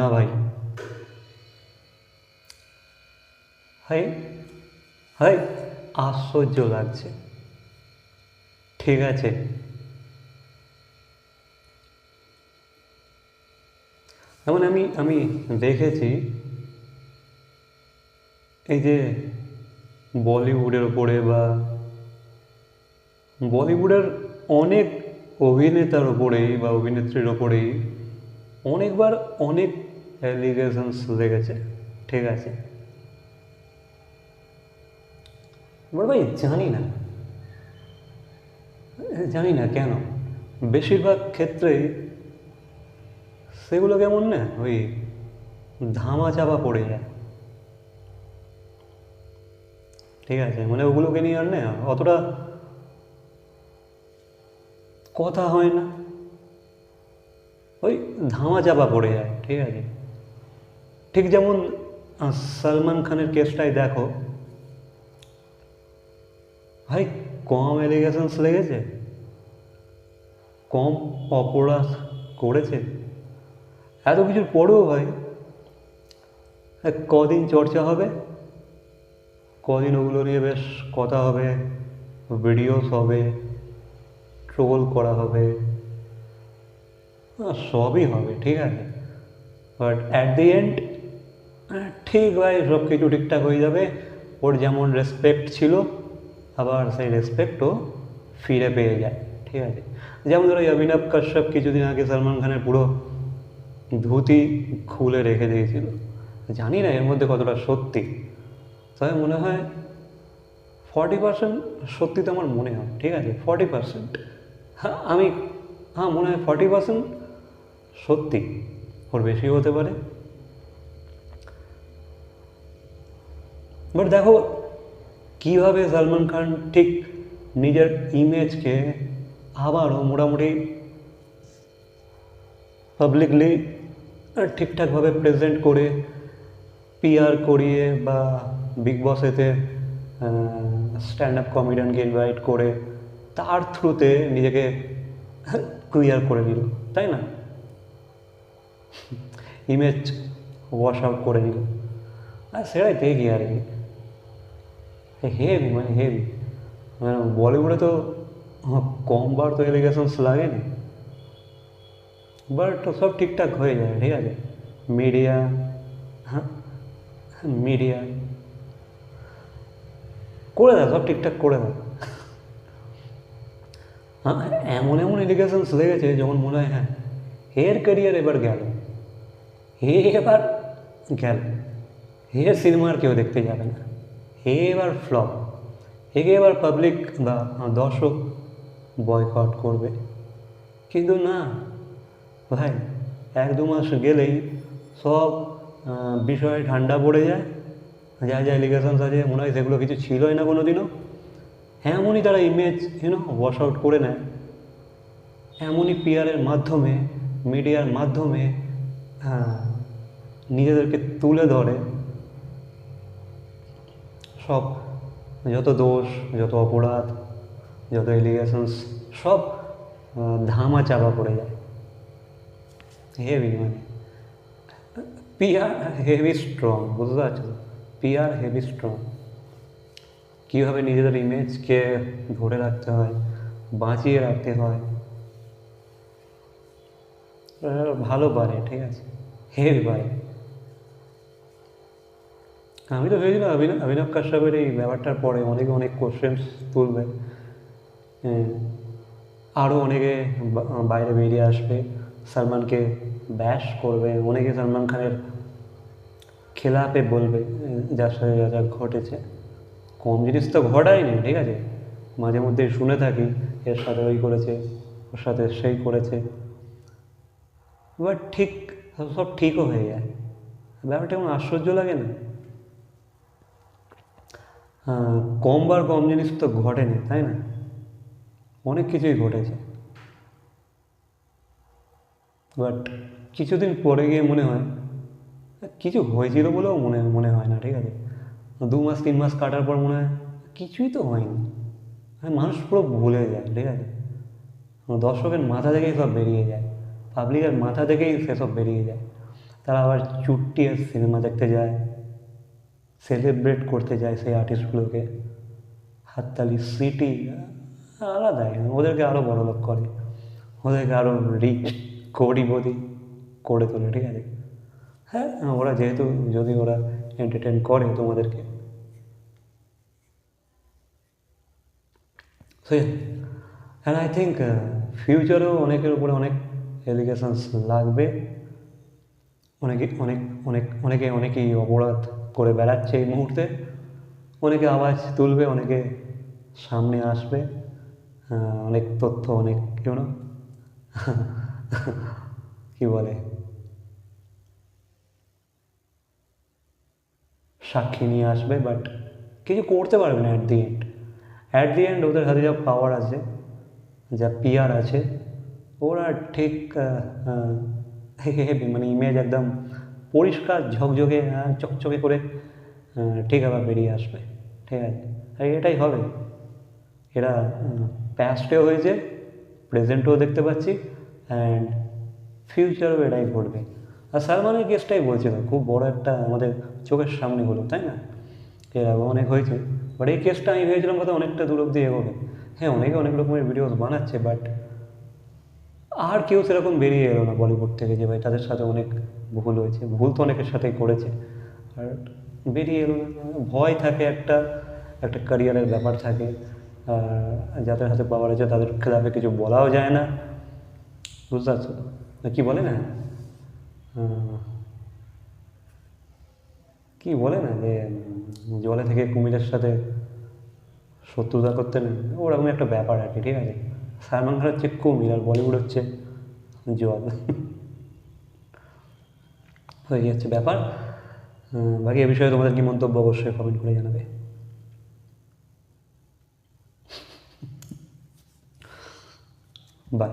না ভাই। High high, আশ্চর্য লাগছে। ঠিক আছে। যেমন আমি আমি দেখেছি এই যে বলিউডের ওপরে বা বলিউডের অনেক অভিনেতার ওপরেই বা অভিনেত্রীর ওপরেই অনেকবার অনেক অ্যালিগেশনস লেগেছে ঠিক আছে। এবার ভাই জানি না জানি না কেন, বেশিরভাগ ক্ষেত্রেই সেগুলো কেমন না, ওই ধামা চাপা পড়ে যায়। ঠিক আছে মানে ওগুলোকে নিয়ে আর না, অতটা কথা হয় না। ওই ধামা চাপা পড়ে যায়, ঠিক আছে? ঠিক যেমন সলমান খানের কেসটাই দেখো। ভাই, কম অ্যালিগেশনস লেগেছে? কম অপরাধ করেছে? এত কিছুর পরেও ভাই কদিন চর্চা হবে? কদিন ওগুলো নিয়ে বেশ কথা হবে ভিডিওস হবে ট্রোল করা হবে। সবই হবে, ঠিক আছে। বাট অ্যাট দি এন্ড ঠিক ভাই, সব কিছু ঠিকঠাক হয়ে যাবে। ওর যেমন রেসপেক্ট ছিল, আবার সেই রেসপেক্টও ফিরে পেয়ে যায়, ঠিক আছে। যেমন ধরো অভিনব কাশ্যপ কিছুদিন আগে সলমান খানের পুরো ধুতি খুলে রেখে দিয়েছিল। জানি না এর মধ্যে কতটা সত্যি। তবে মনে হয় ফর্টি পার্সেন্ট সত্যি তো আমার মনে হয়, ঠিক আছে। ফর্টি পার্সেন্ট হ্যাঁ আমি হ্যাঁ মনে হয় ফর্টি পার্সেন্ট সত্যি ওর বেশি হতে পারে। বাট দেখো, কীভাবে সালমান খান ঠিক নিজের ইমেজকে আবারও মোটামুটি পাবলিকলি ঠিকঠাকভাবে প্রেজেন্ট করে পিআর করিয়ে বা বিগ বসেতে স্ট্যান্ড আপ কমেডিয়ানকে ইনভাইট করে, তার থ্রুতে নিজেকে ক্লিয়ার করে নিল, তাই না? ইমেজ ওয়াশ আউট করে নিল আর সেটাই দেখি আর কি। হেভি মানে হেভি মানে বলিউডে তো কমবার তো এলিগেশনস লাগেনি। বাট সব ঠিকঠাক হয়ে যায়, ঠিক আছে। মিডিয়া হ্যাঁ মিডিয়া করে দাও, সব ঠিকঠাক করে দাও। হ্যাঁ এমন এমন এলিগেশনস লেগেছে যেমন মনে হয় হ্যাঁ হের ক্যারিয়ার এবার গেল। হে এবার গেল। হের সিনেমা আর কেউ দেখতে যাবে না। হে এবার ফ্লপ একে এবার পাবলিক বা দর্শক বয়কট করবে। কিন্তু না ভাই এক দু মাস গেলেই সব বিষয়ে ঠান্ডা পড়ে যায়। যা যা এলিগেশনস আছে মনে হয় সেগুলো কিছু ছিলই না কোনো দিনও এমনই তারা ইমেজ ইউনো ওয়াশ আউট করে নেয়। এমনই পিয়ারের মাধ্যমে মিডিয়ার মাধ্যমে হ্যাঁ, নিজেদেরকে তুলে ধরে। সব, যত দোষ, যত অপরাধ, যত এলিগেশনস সব ধামা চাপা পড়ে যায়। হেভি মানে পিয়ার হেভি স্ট্রং বুঝতে পারছ পিয়ার হেভি স্ট্রং কীভাবে নিজেদের ইমেজকে ধরে রাখতে হয়, বাঁচিয়ে রাখতে হয় ভালো পারে, ঠিক আছে? হেভি পারে। আমি তো ভেবেছিলাম অভিনব অভিনব কাশ্যপের এই ব্যাপারটার পরে অনেকে অনেক কোশ্চেন্স তুলবে। আরও অনেকে বাইরে বেরিয়ে আসবে। সালমানকে ব্যাশ করবে। অনেকে সলমান খানের খেলাপে বলবে যার সাথে যা যা ঘটেছে। কম জিনিস তো ঘটায়নি ঠিক আছে? মাঝে মধ্যে শুনে থাকি এর সাথে ওই করেছে ওর সাথে সেই করেছে। এবার ঠিক সব ঠিকও হয়ে যায়। ব্যাপারটা কেমন আশ্চর্য লাগে না? হ্যাঁ, কমবার কম জিনিস তো ঘটেনি, তাই না? অনেক কিছুই ঘটেছে। বাট কিছুদিন পরে গিয়ে মনে হয়, কিছু হয়েছিল বলেও মনে মনে হয় না, ঠিক আছে? দু মাস, তিন মাস কাটার পর মনে হয়, কিছুই তো হয়নি। মানে মানুষ পুরো ভুলে যায়, ঠিক আছে? দর্শকের মাথা থেকেই সব বেরিয়ে যায় পাবলিকের মাথা থেকেই সেসব বেরিয়ে যায়। তারা আবার চুট্টিয়ে সিনেমা দেখতে যায় সেলিব্রেট করতে যায় সেই আর্টিস্টগুলোকে। হাততালি, সিটি আলাদাই ওদেরকে আরও বড় লোক করে। ওদেরকে আরও রিচ কোটিপতি করে তোলে, ঠিক আছে? হ্যাঁ ওরা যেহেতু, যদি ওরা এন্টারটেন করে তোমাদেরকে। সো অ্যান্ড আই থিঙ্ক ফিউচারেও অনেকের উপরে অনেক এলিগেশনস লাগবে। অনেকে, অনেক অনেক, অনেকে, অনেকেই অপরাধ করে বেড়াচ্ছে এই মুহূর্তে। অনেকে আওয়াজ তুলবে, অনেকে সামনে আসবে। অনেক তথ্য, অনেক কেউ না। কী বলে? সাক্ষী নিয়ে আসবে বাট কিছু করতে পারবে না at the end at the end ওদের হাতে যা পাওয়ার আছে, যা পিয়ার আছে, ওরা ঠিক মানে ইমেজ একদম পরিষ্কার ঝকঝকে আহ, চকচকে করে ঠিক আবার বেরিয়ে আসবে ঠিক আছে? আর এটাই হবে। এরা প্যাস্টেও হয়েছে প্রেজেন্টেও দেখতে পাচ্ছি অ্যান্ড ফিউচারও এটাই ঘটবে। আর সালমানের কেসটাই বলছিল খুব বড় একটা আমাদের চোখের সামনে হলো তাই না? এর আগে অনেক হয়েছে বাট এই কেসটা আমি ভেবেছিলাম কথা অনেকটা দূর অব্দি এগোবে। হ্যাঁ অনেকে অনেক রকমের ভিডিওস বানাচ্ছে বাট আর কেউ সেরকম বেরিয়ে এলো না বলিউড থেকে যে ভাই তাদের সাথে অনেক ভুল হয়েছে, ভুল তো অনেকের সাথেই করেছে। আর বেরিয়ে এলো না ভয় থাকে একটা একটা ক্যারিয়ারের ব্যাপার থাকে। আর যাদের হাতে পাওয়ার আছে তাদের খেলাফে কিছু বলাও যায় না। বুঝতে পারছ? না কি বলে না? কি বলে না যে, জলে থেকে কুমিরের সাথে শত্রুতা করতে নেই? ওরকম একটা ব্যাপার আর কি, ঠিক আছে? সালমান খান হচ্ছে কুমির আর বলিউড হচ্ছে জল তো এই হচ্ছে ব্যাপার। বাকি এ বিষয়ে তোমাদের কি মন্তব্য অবশ্যই কমেন্ট করে জানাবে। বাই।